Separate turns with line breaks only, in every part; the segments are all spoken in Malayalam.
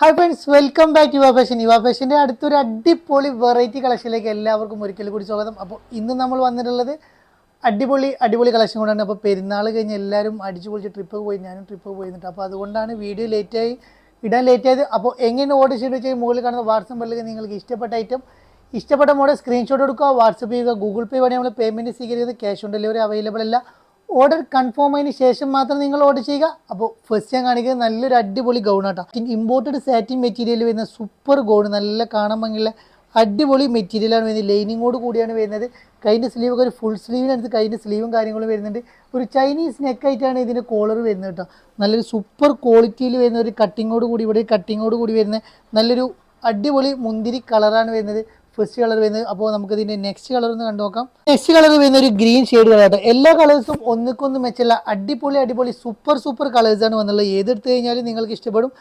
Hi friends welcome back Yuva fashion Yuva ഫാഷന്റെ അടുത്തൊരു അടിപൊളി വെറൈറ്റി കളക്ഷനിലേക്ക് എല്ലാവർക്കും ഒരിക്കൽ കൂടി സ്വാഗതം. അപ്പോൾ ഇന്ന് നമ്മൾ വന്നിട്ടുള്ളത് അടിപൊളി അടിപൊളി കളക്ഷൻ കൊണ്ടാണ്. അപ്പോൾ പെരുന്നാൾ കഴിഞ്ഞ് എല്ലാവരും അടിച്ചു പൊളിച്ച് ട്രിപ്പ് പോയി. ഞാനും ട്രിപ്പ് പോയിരുന്നിട്ട് അപ്പോൾ അതുകൊണ്ടാണ് വീഡിയോ ലേറ്റായി ഇടാൻ ലേറ്റായത് അപ്പോൾ എങ്ങനെ ഓർഡർ ചെയ്ത് വെച്ചാൽ മുകളിൽ കാണുന്ന വാട്സപ്പ് അല്ലെങ്കിൽ നിങ്ങൾക്ക് ഇഷ്ടപ്പെട്ട ഐറ്റം ഇഷ്ടപ്പെട്ട മോഡൽ സ്ക്രീൻഷോട്ട് എടുക്കുക. വാട്സപ്പ് ചെയ്യുക. ഗൂഗിൾ പേ വഴി നമ്മൾ പേയ്മെന്റ് സ്വീകരിക്കുന്നത് ക്യാഷ് ഓൺ ഡെലിവറി അവൈലബിൾ അല്ല. ഓർഡർ കൺഫേം ആയതിനു ശേഷം മാത്രം നിങ്ങൾ ഓർഡർ ചെയ്യുക. അപ്പോൾ ഫസ്റ്റ് ഞാൻ കാണിക്കുന്നത് നല്ലൊരു അടിപൊളി ഗൗൺ ആട്ടോ. ഇമ്പോർട്ടഡ് സാറ്റിൻ മെറ്റീരിയൽ വരുന്ന സൂപ്പർ ഗൗൺ നല്ല കാണാൻ ഭംഗിയുള്ള അടിപൊളി മെറ്റീരിയലാണ് വരുന്നത്. ലൈനിങ്ങോട് കൂടിയാണ് വരുന്നത്. കൈന്റെ സ്ലീവ് ഒക്കെ ഒരു ഫുൾ സ്ലീവിനടുത്ത് കൈന്റെ സ്ലീവും കാര്യങ്ങളും വരുന്നുണ്ട്. ഒരു ചൈനീസ് നെക്കായിട്ടാണ് ഇതിന്റെ കോളർ വരുന്നത് കേട്ടോ. നല്ലൊരു സൂപ്പർ ക്വാളിറ്റിയിൽ വരുന്ന ഒരു കട്ടിങ്ങോട് കൂടി ഇവിടെ കട്ടിങ്ങോട് കൂടി വരുന്ന നല്ലൊരു അടിപൊളി മുന്തിരി കളറാണ് വരുന്നത്. ഫസ്റ്റ് കളർ വരുന്നത്. അപ്പോൾ നമുക്ക് ഇതിന്റെ നെക്സ്റ്റ് കളർ ഒന്ന് കണ്ടു നോക്കാം. നെക്സ്റ്റ് കളർ വരുന്ന ഒരു ഗ്രീൻ ഷെയ്ഡ് കളറായിട്ട് എല്ലാ കളേഴ്സും ഒന്നിക്കൊന്നും മെച്ചല്ല അടിപൊളി അടിപൊളി സൂപ്പർ സൂപ്പർ കളേഴ്സ് ആണ് വന്നുള്ളത് ഏതെടുത്ത് കഴിഞ്ഞാലും നിങ്ങൾക്ക് ഇഷ്ടപ്പെടും.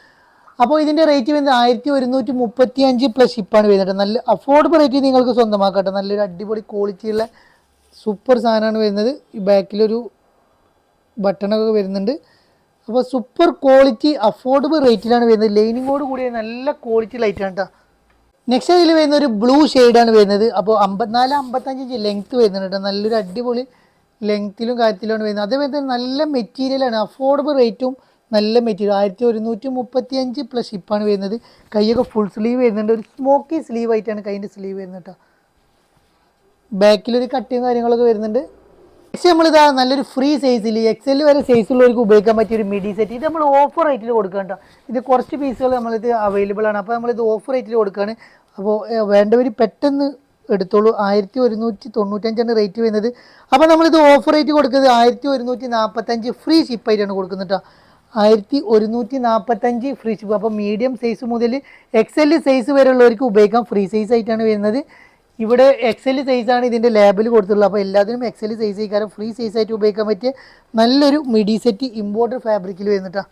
അപ്പോൾ ഇതിന്റെ റേറ്റ് വരുന്നത് ആയിരത്തി ഒരുന്നൂറ്റി മുപ്പത്തി അഞ്ച് പ്ലസ് ഷിപ്പാണ് വരുന്നത് നല്ല അഫോർഡബിൾ റേറ്റ് നിങ്ങൾക്ക് സ്വന്തമാക്കട്ടെ. നല്ലൊരു അടിപൊളി ക്വാളിറ്റിയുള്ള സൂപ്പർ സാധനമാണ് വരുന്നത്. ഈ ബാക്കിലൊരു ബട്ടണൊക്കെ വരുന്നുണ്ട്. അപ്പോൾ സൂപ്പർ ക്വാളിറ്റി അഫോർഡബിൾ റേറ്റിലാണ് വരുന്നത്. ലൈനിങ്ങോട് കൂടിയ നല്ല ക്വാളിറ്റി ലൈറ്റാണ് കേട്ടോ. നെക്സ്റ്റ് ഇതിൽ വരുന്ന ഒരു ബ്ലൂ ഷെയ്ഡാണ് വരുന്നത്. അപ്പോൾ അമ്പത്തിനാല് അമ്പത്തഞ്ച് ഇഞ്ച് ലെങ്ത് വരുന്നുണ്ട് കേട്ടോ. നല്ലൊരു അടിപൊളി ലെങ്ത്തിലും കാര്യത്തിലുമാണ് വരുന്നത്. അതേപോലെ തന്നെ നല്ല മെറ്റീരിയലാണ് അഫോർഡബിൾ റേറ്റും നല്ല മെറ്റീരിയൽ ആയിരത്തി ഒരുന്നൂറ്റി മുപ്പത്തി അഞ്ച് പ്ലസ് ഷിപ്പാണ് വരുന്നത്. കൈയൊക്കെ ഫുൾ സ്ലീവ് വരുന്നുണ്ട്. ഒരു സ്മോക്കി സ്ലീവ് ആയിട്ടാണ് കൈന്റെ സ്ലീവ് വരുന്നത് കേട്ടോ. ബാക്കിലൊരു കട്ടിയും കാര്യങ്ങളൊക്കെ വരുന്നുണ്ട്. നെക്സ്റ്റ് നമ്മളിതാ നല്ലൊരു ഫ്രീ സൈസിൽ എക്സൽ വരെ സൈസുള്ളവർക്ക് ഉപയോഗിക്കാൻ പറ്റിയ ഒരു മിഡി സെറ്റ് ഇത് നമ്മൾ ഓഫർ റേറ്റിൽ കൊടുക്കുക കേട്ടോ. ഇത് കുറച്ച് പീസുകൾ നമ്മളിത് അവൈലബിൾ ആണ്. അപ്പോൾ നമ്മളിത് ഓഫർ റേറ്റിൽ കൊടുക്കുകയാണ്. അപ്പോൾ വേണ്ടവർ പെട്ടെന്ന് എടുത്തോളൂ. ആയിരത്തി ഒരുന്നൂറ്റി തൊണ്ണൂറ്റഞ്ചാണ് റേറ്റ് വരുന്നത്. അപ്പോൾ നമ്മളിത് ഓഫർ റേറ്റ് കൊടുക്കുന്നത് ആയിരത്തി ഒരുന്നൂറ്റി നാൽപ്പത്തഞ്ച് ഫ്രീ ഷിപ്പായിട്ടാണ് കൊടുക്കുന്നത് കേട്ടോ ആയിരത്തി ഒരുന്നൂറ്റി നാൽപ്പത്തഞ്ച് ഫ്രീ ഷിപ്പ് അപ്പോൾ മീഡിയം സൈസ് മുതൽ എക്സ് എക്സൽ സൈസ് വരെയുള്ളവർക്ക് ഉപയോഗിക്കാം ഫ്രീ സൈസ് ആയിട്ടാണ് വരുന്നത്. ഇവിടെ എക്സ് എക്സൽ സൈസാണ് ഇതിന്റെ ലേബിൾ കൊടുത്തിട്ടുള്ളത്. അപ്പോൾ എല്ലാത്തിനും എക്സ് എക്സൽ സൈസ് കാരണം ഫ്രീ സൈസ് ആയിട്ട് ഉപയോഗിക്കാൻ പറ്റിയ നല്ലൊരു മിഡി സെറ്റ് ഇമ്പോർട്ടഡ് ഫാബ്രിക്കിൽ വരുന്നിട്ടാ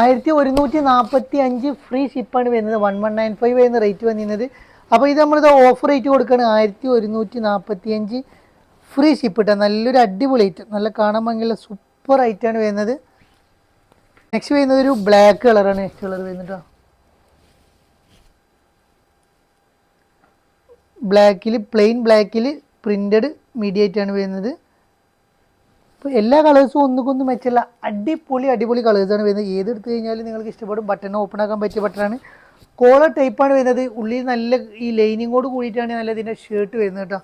ആയിരത്തി ഒരുന്നൂറ്റി നാൽപ്പത്തി അഞ്ച് ഫ്രീ ഷിപ്പാണ് വരുന്നത്. വൺ വൺ നയൻ ഫൈവ് എന്ന റേറ്റ് വന്നിരുന്നത്. അപ്പോൾ ഇത് നമ്മളിത് ഓഫർ റേറ്റ് കൊടുക്കുകയാണ്. ആയിരത്തി ഒരുന്നൂറ്റി നാൽപ്പത്തി അഞ്ച് ഫ്രീ ഷിപ്പ് ഇട്ടാൽ നല്ലൊരു അടിപൊളി ഐറ്റം നല്ല കാണാൻ ഭംഗിയുള്ള സൂപ്പർ ഐറ്റമാണ് വരുന്നത്. നെക്സ്റ്റ് വരുന്നത് ഒരു ബ്ലാക്ക് കളറാണ് നെക്സ്റ്റ് കളർ വരുന്നത് ബ്ലാക്കിൽ പ്ലെയിൻ ബ്ലാക്കിൽ പ്രിന്റഡ് മീഡിയേറ്റ് ആണ് വരുന്നത്. അപ്പോൾ എല്ലാ കളേഴ്സും ഒന്നുകൊന്ന് മെച്ചല്ല അടിപൊളി അടിപൊളി കളേഴ്സാണ് വരുന്നത്. ഏതെടുത്ത് കഴിഞ്ഞാലും നിങ്ങൾക്ക് ഇഷ്ടപ്പെടും. ബട്ടൺ ഓപ്പൺ ആക്കാൻ പറ്റിയ ബട്ടണാണ് കോളർ ടൈപ്പാണ് വരുന്നത്. ഉള്ളിൽ നല്ല ഈ ലൈനിങ്ങോട് കൂടിയിട്ടാണ് നല്ല ഇതിന്റെ ഷർട്ട് വരുന്നത് കേട്ടോ.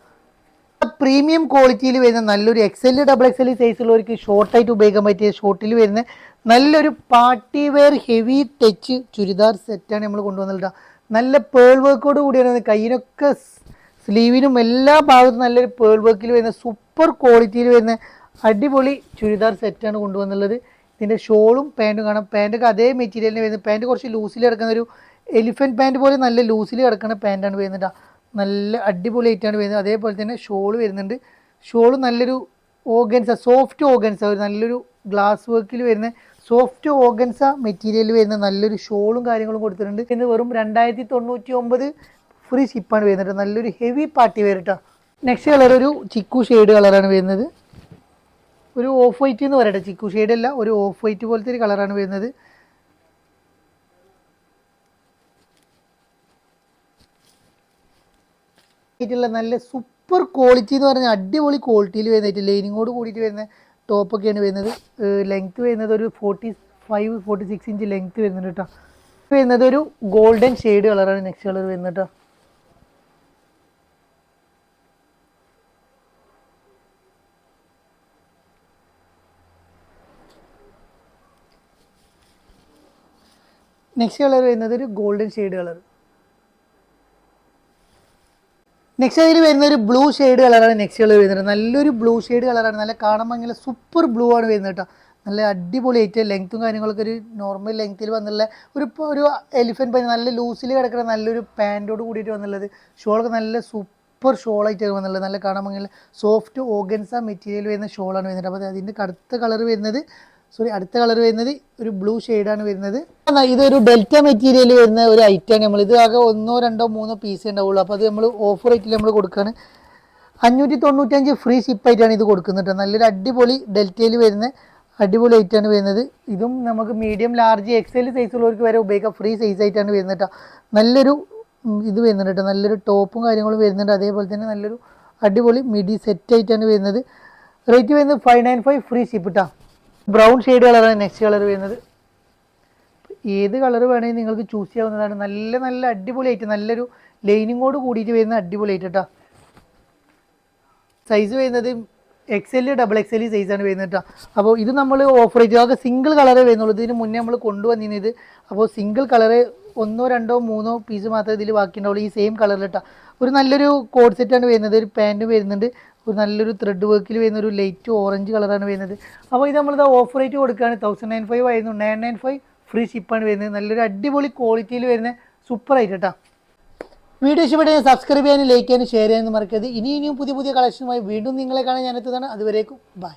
പ്രീമിയം ക്വാളിറ്റിയിൽ വരുന്ന നല്ലൊരു എക്സൽ ഡബിൾ എക്സൽ സൈസുള്ളവർക്ക് ഷോർട്ടായിട്ട് ഉപയോഗിക്കാൻ പറ്റിയ ഷോർട്ടിൽ വരുന്ന നല്ലൊരു party wear heavy touch churidar സെറ്റാണ് നമ്മൾ കൊണ്ടുവന്നത് നല്ല പേൾ വർക്കോട് കൂടിയാണ് കയ്യിനൊക്കെ സ്ലീവിനും എല്ലാ ഭാഗത്തും നല്ലൊരു പേൾ വർക്കിൽ വരുന്ന സൂപ്പർ ക്വാളിറ്റിയിൽ വരുന്ന അടിപൊളി ചുരിദാർ സെറ്റാണ് കൊണ്ടുവന്നുള്ളത്. ഇതിന്റെ ഷോളും പാന്റും കാണാം. പാന്റൊക്കെ അതേ മെറ്റീരിയലിന് വരുന്നത്. പാന്റ് കുറച്ച് ലൂസിൽ കിടക്കുന്ന ഒരു എലിഫന്റ് പാന്റ് പോലെ നല്ല ലൂസിൽ കിടക്കുന്ന പാന്റാണ് വരുന്നത് നല്ല അടിപൊളി ആയിട്ടാണ് വരുന്നത്. അതേപോലെ തന്നെ ഷോൾ വരുന്നുണ്ട്. ഷോൾ നല്ലൊരു ഓഗൻസ സോഫ്റ്റ് ഓഗൻസ ഒരു നല്ലൊരു ഗ്ലാസ് വർക്കിൽ വരുന്ന സോഫ്റ്റ് ഓഗൻസ മെറ്റീരിയൽ വരുന്ന നല്ലൊരു ഷോളും കാര്യങ്ങളും കൊടുത്തിട്ടുണ്ട്. ഇത് വെറും രണ്ടായിരത്തി തൊണ്ണൂറ്റി ഒമ്പത് ഫ്രീ ഷിപ്പാണ് വരുന്നത് നല്ലൊരു ഹെവി പാർട്ടി വെയർ കേട്ടോ നെക്സ്റ്റ് കളർ ഒരു ചിക്കു ഷെയ്ഡ് കളറാണ് വരുന്നത്. ഒരു ഓഫ് വൈറ്റ് എന്ന് പറയട്ടെ ചിക്കു ഷെയ്ഡ് അല്ല ഒരു ഓഫ് വൈറ്റ് പോലത്തെ ഒരു കളറാണ് വരുന്നത്. നല്ല സൂപ്പർ ക്വാളിറ്റി എന്ന് പറഞ്ഞാൽ അടിപൊളി ക്വാളിറ്റിയിൽ വരുന്നതായിട്ട് ലൈനിങ്ങോട് കൂടിയിട്ട് വരുന്ന ടോപ്പൊക്കെയാണ് വരുന്നത്. ലെങ്ത് വരുന്നത് ഒരു forty five forty six inch length വരുന്നുണ്ട് കേട്ടോ വരുന്നത് ഒരു ഗോൾഡൻ ഷെയ്ഡ് കളറാണ് നെക്സ്റ്റ് കളർ വരുന്നത് കേട്ടോ നെക്സ്റ്റ് കളർ വരുന്നത് ഒരു ഗോൾഡൻ ഷെയ്ഡ് കളർ നെക്സ്റ്റ് അതിൽ വരുന്ന ഒരു ബ്ലൂ ഷെയ്ഡ് കളറാണ് നെക്സ്റ്റ് കളർ വരുന്നത്. നല്ലൊരു ബ്ലൂ ഷെയ്ഡ് കളറാണ് നല്ല കാണാൻ ഇങ്ങനെ സൂപ്പർ ബ്ലൂ ആണ് വരുന്നത് കേട്ടോ നല്ല അടിപൊളി ആയിട്ട് ലെങ്ത്തും കാര്യങ്ങളൊക്കെ ഒരു നോർമൽ ലെങ്ത്തിൽ വന്നുള്ള ഒരു ഒരു എലിഫന്റ് പനി നല്ല ലൂസിൽ കിടക്കുന്ന നല്ലൊരു പാന്റോട് കൂടിയിട്ട് വന്നുള്ളത് ഷോളൊക്കെ നല്ല സൂപ്പർ ഷോളായിട്ടാണ് വന്നുള്ളത് നല്ല കാണാൻ ഭംഗിയുള്ള സോഫ്റ്റ് ഓർഗൻസ മെറ്റീരിയൽ വരുന്ന ഷോളാണ് വരുന്നത്. അപ്പോൾ അതിന്റെ കറുത്ത കളർ വരുന്നത് സോറി അടുത്ത കളർ വരുന്നത് ഒരു ബ്ലൂ ഷെയ്ഡാണ് വരുന്നത്. ഇതൊരു ഡെൽറ്റ മെറ്റീരിയൽ വരുന്ന ഒരു ഐറ്റമാണ് നമ്മൾ ഇത് ആകെ ഒന്നോ രണ്ടോ മൂന്നോ പീസേ ഉണ്ടാവുള്ളൂ. അപ്പോൾ അത് നമ്മൾ ഓഫർ റേറ്റിൽ നമ്മൾ കൊടുക്കുകയാണ് അഞ്ഞൂറ്റി തൊണ്ണൂറ്റഞ്ച് ഫ്രീ ഷിപ്പായിട്ടാണ് ഇത് കൊടുക്കുന്നത് നല്ലൊരു അടിപൊളി ഡെൽറ്റയിൽ വരുന്ന അടിപൊളി ആയിട്ടാണ് വരുന്നത്. ഇതും നമുക്ക് മീഡിയം ലാർജ് എക്സൽ സൈസുള്ളവർക്ക് വരെ ഉപയോഗിക്കാം. ഫ്രീ സൈസ് ആയിട്ടാണ് വരുന്നത് കേട്ടോ നല്ലൊരു ഇത് വരുന്നുണ്ട് കേട്ടോ നല്ലൊരു ടോപ്പും കാര്യങ്ങളും വരുന്നുണ്ട്. അതേപോലെ തന്നെ നല്ലൊരു അടിപൊളി മിഡി സെറ്റ് ആയിട്ടാണ് വരുന്നത്. റേറ്റ് വരുന്നത് five nine five free ship കേട്ടോ ബ്രൗൺ ഷെയ്ഡ് കളറാണ് നെക്സ്റ്റ് കളർ വരുന്നത്. ഏത് കളർ വേണമെങ്കിൽ നിങ്ങൾക്ക് ചൂസ് ചെയ്യാവുന്നതാണ്. നല്ല നല്ല അടിപൊളി അടിപൊളിയായിട്ട് നല്ലൊരു ലൈനിങ്ങോട് കൂടിയിട്ട് വരുന്ന അടിപൊളി അടിപൊളിയായിട്ട് കേട്ടോ സൈസ് വരുന്നത് X L double X L സൈസാണ് വരുന്നത് കേട്ടോ അപ്പോൾ ഇത് നമ്മൾ ഓഫർ ചെയ്തു. അതൊക്കെ സിംഗിൾ കളറേ വരുന്നുള്ളൂ. ഇതിന് മുന്നേ നമ്മൾ കൊണ്ടുവന്നിരുന്നത് അപ്പോൾ സിംഗിൾ കളറ് ഒന്നോ രണ്ടോ മൂന്നോ പീസ് മാത്രമേ ഇതിൽ ബാക്കിയുണ്ടാവുള്ളൂ. ഈ സെയിം കളറിൽ കേട്ടോ ഒരു നല്ലൊരു കോഡ് സെറ്റാണ് വരുന്നത്. ഒരു പാന്റ് വരുന്നുണ്ട്. ഒരു നല്ലൊരു ത്രെഡ് വർക്കിൽ വരുന്ന ഒരു ലൈറ്റ് ഓറഞ്ച് കളറാണ് വരുന്നത്. അപ്പോൾ ഇത് നമ്മളിത് ഓഫർ റേറ്റ് കൊടുക്കുകയാണ്. തൗസൻഡ് നയൻ ഫൈവ് ആയിരുന്നു. നയൻ നയൻ ഫൈവ് ഫ്രീ ഷിപ്പാണ് വരുന്നത്. നല്ലൊരു അടിപൊളി ക്വാളിറ്റിയിൽ വരുന്ന സൂപ്പർ ആയിട്ട് കേട്ടോ വീഡിയോ ഇഷ്ടപ്പെട്ടെങ്കിൽ സബ്സ്ക്രൈബ് ചെയ്യാനും ലൈക്ക് ചെയ്യാനും ഷെയർ ചെയ്യാനും മറക്കരുത്. ഇനി ഇനിയും പുതിയ പുതിയ കളക്ഷനുമായി വീണ്ടും നിങ്ങളെ കാണാൻ ഞാനെത്തുന്നതാണ് അതുവരേക്കും ബൈ